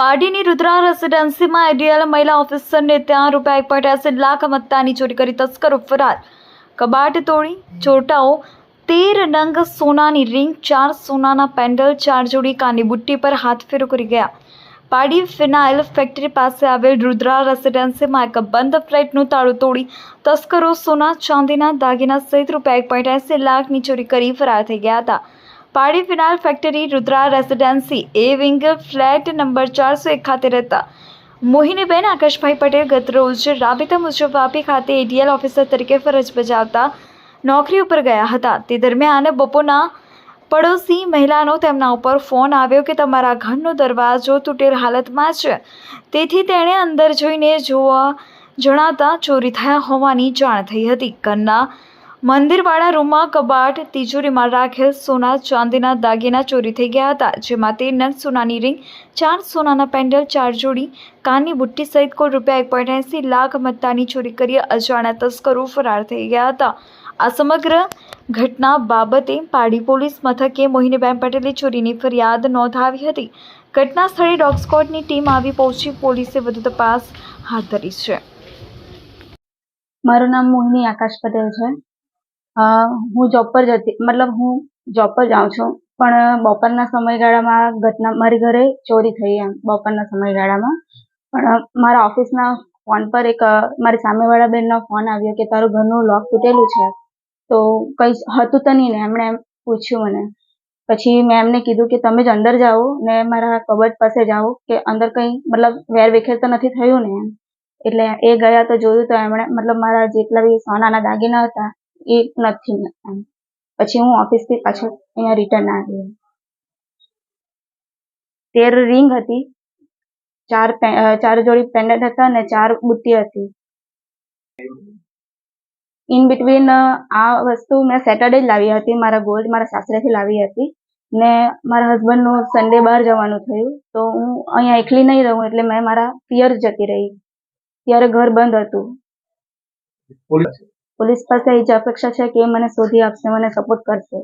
પાર્ટીની રુદ્રા રેસિડેન્સીમાં આઈડિયલ મહિલા ઓફિસરને ત્યાં રૂપિયા એક પોઈન્ટ એસી લાખ મત્તાની ચોરી કરી તસ્કરો ફરાર. કબાટ તોડી ચોરટાઓ, તેર નંગ સોનાની રિંગ, ચાર સોનાના પેન્ડલ, ચાર જોડી કાની બુટ્ટી પર હાથ ફેરો કરી ગયા. પાડી ફિનાઇલ ફેક્ટરી પાસે આવેલ રુદ્રા રેસિડેન્સીમાં એક બંધ ફ્લેટનું તાળું તોડી તસ્કરો સોના, ચાંદીના દાગીના સહિત રૂપિયા એક પોઈન્ટ એસી લાખની ચોરી કરી ફરાર થઈ ગયા હતા. પાડી phenyl factory Rudra residency A wing flat number ચારસો એક ખાતે રહેતા મોહિનીબેન આકાશભાઈ પટેલ ગતરોજ રાબેતા મુજબ વાપી ખાતે એડીએલ ઓફિસર તરીકે ફરજ બજાવતા નોકરી ઉપર ગયા હતા. તે દરમિયાન બપોરના પડોશી મહિલાનો તેમના ઉપર ફોન આવ્યો કે તમારા ઘરનો દરવાજો તૂટેલ હાલતમાં છે. તેથી તેણે અંદર જોઈને જોવા જણાતા ચોરી થયા હોવાની જાણ થઈ હતી. ઘરના મંદિરવાળા રૂમમાં કબાટ, તિજોરીમાં રાખેલ સોના, ચાંદીના દાગીના ચોરી થઈ ગયા હતા, જેમાં તેર નંગ સોનાની રિંગ, ચાર સોનાના પેન્ડલ, ચાર જોડી, કાનની બુટ્ટી સહિત કુલ રૂપિયા એક પોઈન્ટ એંસી લાખ મત્તાની ચોરી કરી અજાણ્યા તસ્કરો ફરાર થઈ ગયા હતા. આ સમગ્ર ઘટના બાબતે પાડી પોલીસ મથકે મોહિનીબેન પટેલે ચોરીની ફરિયાદ નોંધાવી હતી. ઘટના સ્થળે ડોગ સ્કોડની ટીમ આવી પહોંચી, પોલીસે વધુ તપાસ હાથ ધરી છે. મારું નામ મોહિની આકાશ પટેલ છે. હું જોબ પર જતી, મતલબ હું જોબ પર જાઉં છું. પણ બપોરના સમયગાળામાં ઘટના, મારી ઘરે ચોરી થઈ એમ, બપોરના સમયગાળામાં. પણ મારા ઓફિસના ફોન પર એક, મારી સામેવાળા બેનનો ફોન આવ્યો કે તારું ઘરનું લોક તૂટેલું છે. તો કંઈ હતું તો નહીં ને, એમણે એમ પૂછ્યું મને. પછી મેં એમને કીધું કે તમે જ અંદર જાઓ ને મારા કબટ પાસે જાઓ કે અંદર કંઈ, મતલબ વેરવિખેર તો નથી થયું ને એમ. એટલે એ ગયા તો જોયું તો એમણે, મતલબ મારા જેટલા બી સોનાના દાગીના હતા એ નથી પછી હું ઓફિસથી પાછળ અહીંયા રિટર્ન આવી તેર રિંગ હતી. ચાર ચાર જોડી પેન્ડન્ટ હતા અને ચાર બુટ્ટી હતી. ઇન બિટવીન આ વસ્તુ મેં સેટરડે જ લાવી હતી. મારા ગોલ્ડ મારા સાસરેથી લાવી હતી. ને મારા હસબન્ડનું સન્ડે બહાર જવાનું થયું. તો હું અહીંયા એકલી નહીં રહું એટલે મેં મારા પિયર જતી રહી. ત્યારે ઘર બંધ હતું. પોલીસ પાસે એ જ અપેક્ષા છે કે મને શોધી આપશે મને સપોર્ટ કરશે.